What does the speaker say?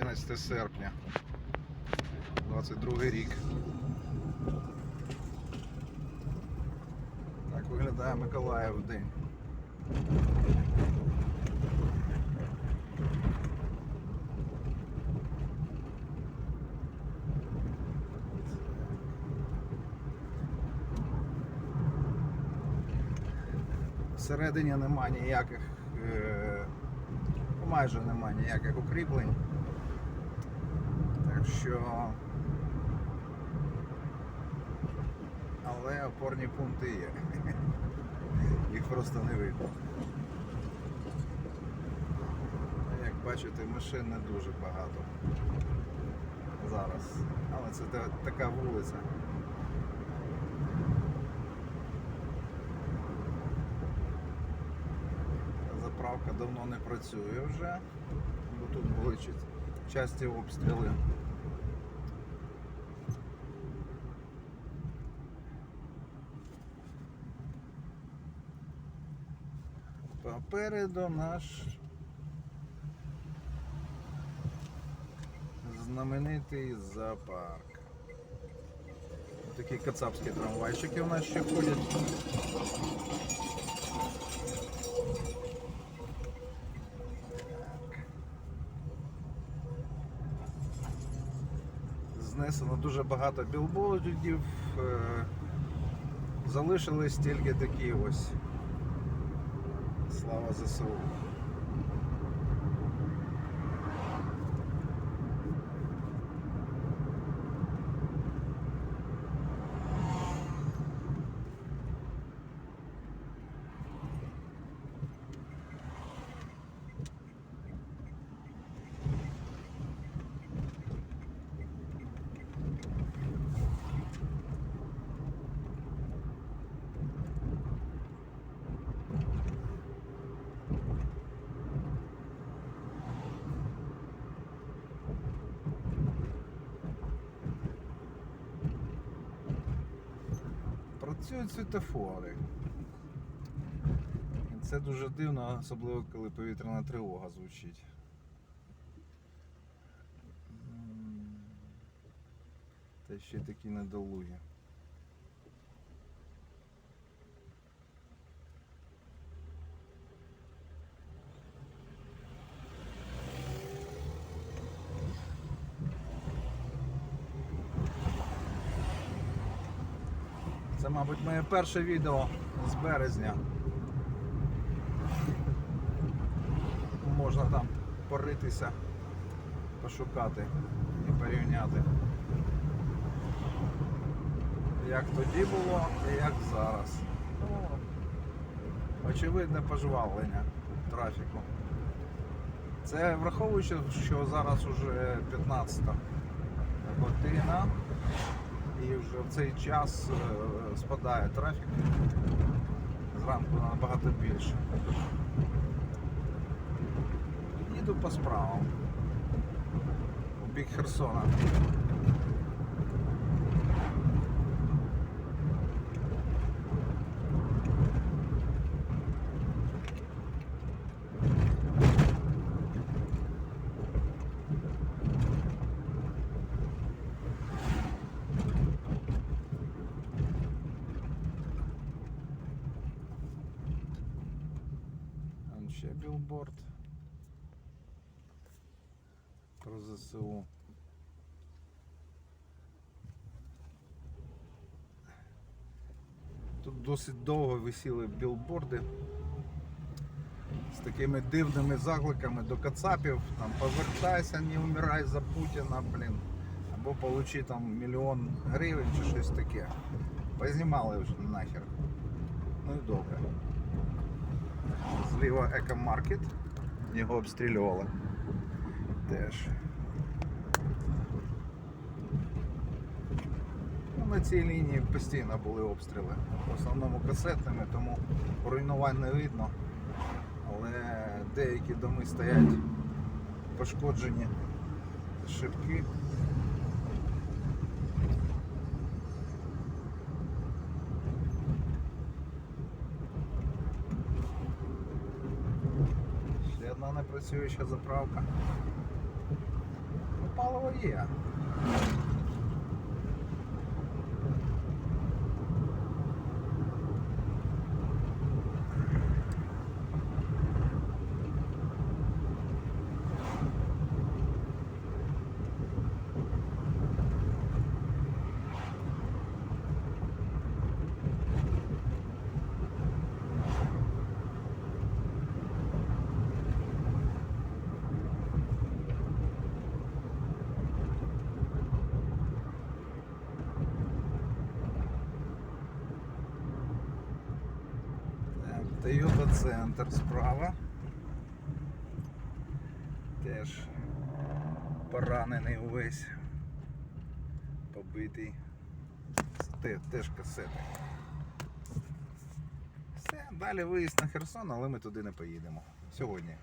11 серпня, 22 рік. Так виглядає Миколаїв день. Всередині нема ніяких, е, майже нема ніяких укріплень. Так що. Але опорні пункти є. Їх просто не видно. Як бачите, машин не дуже багато зараз. Але це така вулиця. Заправка давно не працює вже, бо тут були часті обстріли. Попереду наш знаменитий зоопарк. Такі кацапські трамвайчики у нас ще ходять. Знесено дуже багато білбордів. е, Залишились тільки такі ось. Слава ЗСУ. Працюють світофори. Це дуже дивно, особливо коли повітряна тривога звучить. Та ще такі недолугі. Це, мабуть, моє перше відео з березня. Можна там поритися, пошукати і порівняти. Як тоді було і як зараз. Очевидне пожвавлення трафіку. Це враховуючи, що зараз уже 15 година і вже в цей час е, спадає трафік. Зранку набагато більше. Їду по справам. У бік Херсона. Там ще білборд про ЗСУ. Тут досить довго висіли білборди з такими дивними закликами до кацапів, там повертайся, не вмирай за Путіна, блін. Або получи там мільйон гривень чи щось таке. Познімали вже нахер. Ну і добре. Зліва екомаркет. Його обстрілювали. Теж. Ну, на цій лінії постійно були обстріли. В основному касетними, тому руйнувань не видно. Але деякі доми стоять пошкоджені шибки. Ще одна непрацююча заправка. паливо є. Так, Toyota Центр справа. Теж поранений увесь. Побитий. Те- Теж касети. Все, далі виїзд на Херсон, але ми туди не поїдемо. Сьогодні.